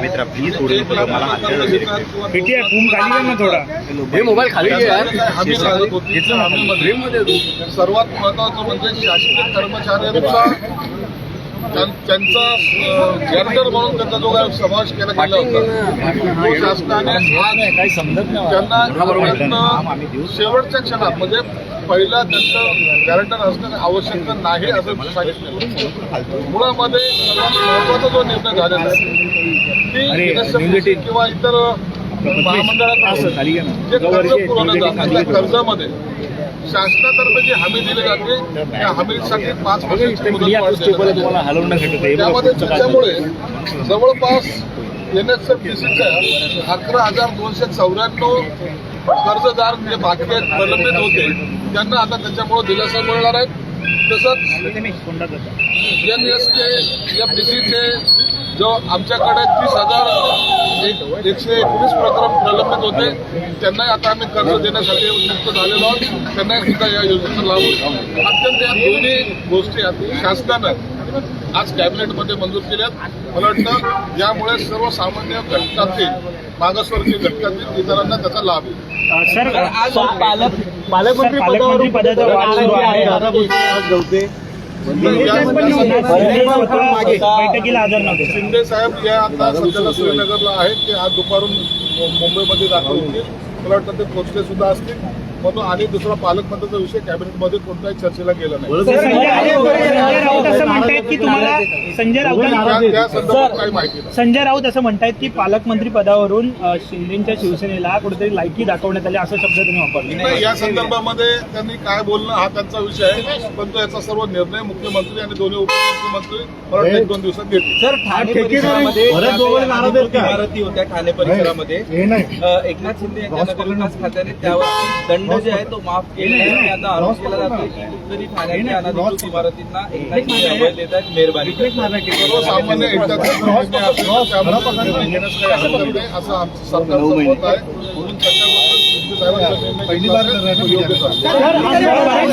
मित्र प्लीज मला पेटी आहे, बूम खाली ना थोडा. हे मोबाईल खाली होती. त्या हमीमध्ये सर्वात महत्वाचं म्हणजे शासकीय कर्मचाऱ्यांचा त्यांचा जनरल म्हणून त्यांचा जो काही समावेश केला गेला होता तो शासनाने त्यांना शेवटच्या क्षणात म्हणजे पहिला त्यांचं गॅरंटर असणं आवश्यक नाही असं सांगितलं मुळामध्ये सर्वात महत्त्वाचा जो निर्णय झालेला आहे की. किंवा इतर महामंडळात. जे कर्ज पुरवलं जातं त्या. कर्जामध्ये शासनातर्फे जी हमी दिली जाते त्या हमीसाठी पाच वर्षाची मुदत. त्यामध्ये त्याच्यामुळे जवळपास एन एस एफ टीसीच्या अकरा हजार दोनशे चौऱ्याण्णव कर्जदार जे बाकी आहेत प्रलंबित होते त्यांना आता त्याच्यामुळे दिलासा मिळणार आहे. तसंच. N S K F D सीचे जो आमच्याकडे तीस हजार एक एकशे एकोणीस प्रकरण प्रलंबित होते त्यांनाही आता आम्ही कर्ज देण्यासाठी मुक्त झालेलो आहोत त्यांनाही सुद्धा या योजनेचा लाभ. अत्यंत या दोन्ही गोष्टी आहेत शासनानं आज कॅबिनेटमध्ये मंजूर केल्यात. मला वाटतं यामुळे सर्वसामान्य घटकातील मागासवर्गीय घटकातील इतरांना त्याचा लाभ होईल अं, सर आज पालक पालकमंत्री पालकमंत्री पदाचा वाद सुरू आहे. शिंदे स्वतः बैठकीला हजर नव्हते. शिंदे साहेब या आता सध्याला श्रीनगरला आहेत. ते आज दुपारून मुंबईमध्ये दाखल होतील मला वाटतं ते पोहोचले सुद्धा असतील म्हणून आणि दुसरा पालकमंत्र्याचा विषय कॅबिनेटमध्ये कोणत्याही चर्चेला गेला नाही संजय संजय राऊत असं म्हणतायत की तुम्हाला संजय राऊत त्या- त्या संदर्भात काही माहिती नाही संजय राऊत असं म्हणतायत की पालकमंत्री पदावरून शिंदेच्या शिवसेनेला कुठेतरी लायकी दाखवण्यात आली असा शब्द त्यांनी वापरला नाही या संदर्भामध्ये त्यांनी काय बोलणं हा त्यांचा विषय आहे पण तो याचा सर्व निर्णय मुख्यमंत्री आणि दोन्ही उपमुख्यमंत्री एक दोन दिवसात घेतील सर ठाणे परिसरामध्ये इमारती होत्या ठाणे परिसरामध्ये एकनाथ शिंदे यांच्या नगरविकास खात्याने त्यावर दंड जे आहे तो माफ केला आहे आता आरोप केला जातो तरी ठाण्याच्या इमारतींना एकनाथ मेहरबानी असं पहिली बार योग्यच आहे